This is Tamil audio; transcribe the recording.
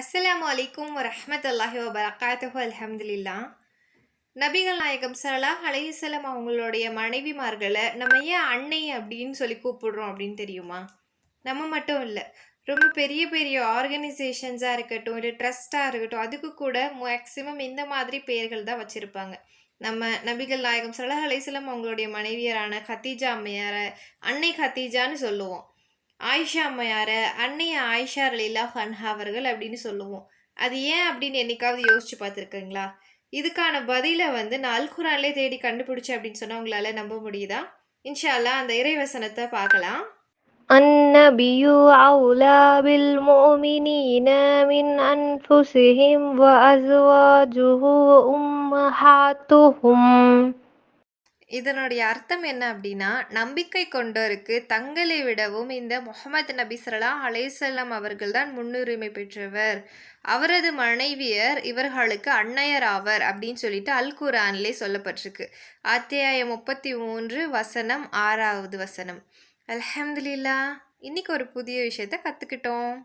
அஸ்லாம் அலைக்கும் வரஹ்மத்துல்லாஹி வபரகாத்துஹு அலமதுல்லா நபிகள் நாயகம் ஸல்லல்லாஹு அலைஹி அவங்களுடைய மனைவிமார்களை நம்ம ஏன் அன்னை அப்படின்னு சொல்லி கூப்பிடுறோம் அப்படின்னு தெரியுமா? நம்ம மட்டும் இல்லை. ரொம்ப பெரிய பெரிய ஆர்கனைசேஷன்ஸாக இருக்கட்டும் இல்லை ட்ரஸ்ட்டாக இருக்கட்டும் அதுக்கு கூட மேக்ஸிமம் இந்த மாதிரி பெயர்கள் தான் வச்சுருப்பாங்க. நம்ம நபிகள் நாயகம் ஸல்லல்லாஹு அலைஹி அவங்களுடைய மனைவியரான கத்தீஜா அம்மையாரை அன்னை கத்தீஜான்னு சொல்லுவோம். ஆயிஷா அம்மையார அன்னை ஆயிஷா ரலீலா ஃபன்ஹா அவர்கள் அப்படின்னு சொல்லுவோம் அது ஏன் அப்படின்னு என்னைக்காவது யோசிச்சு பார்த்துருக்கீங்களா இதுக்கான பதிலை வந்து நான் அல் குரான்லே தேடி கண்டுபிடிச்சேன் அப்படின்னு சொன்னா உங்களால நம்ப முடியுதா இன்ஷா அல்லாஹ் அந்த இறைவசனத்தை பார்க்கலாம் النبي أولى بالمؤمنين من أنفسهم وأزواجه أمهاتهم இதனுடைய அர்த்தம் என்ன அப்படின்னா நம்பிக்கை கொண்டோருக்கு தங்களை விடவும் இந்த முகமது நபி ஸல்லல்லாஹு அலைஹி அவர்கள்தான் முன்னுரிமை பெற்றவர். அவரது மனைவியர் இவர்களுக்கு அன்னையர் ஆவர் அப்படின்னு சொல்லிட்டு அல் குரான்லே சொல்லப்பட்டிருக்கு. அத்தியாயம் முப்பத்தி மூன்று வசனம் ஆறாவது வசனம். அல்ஹம்துலில்லா இன்னைக்கு ஒரு புதிய விஷயத்த கற்றுக்கிட்டோம்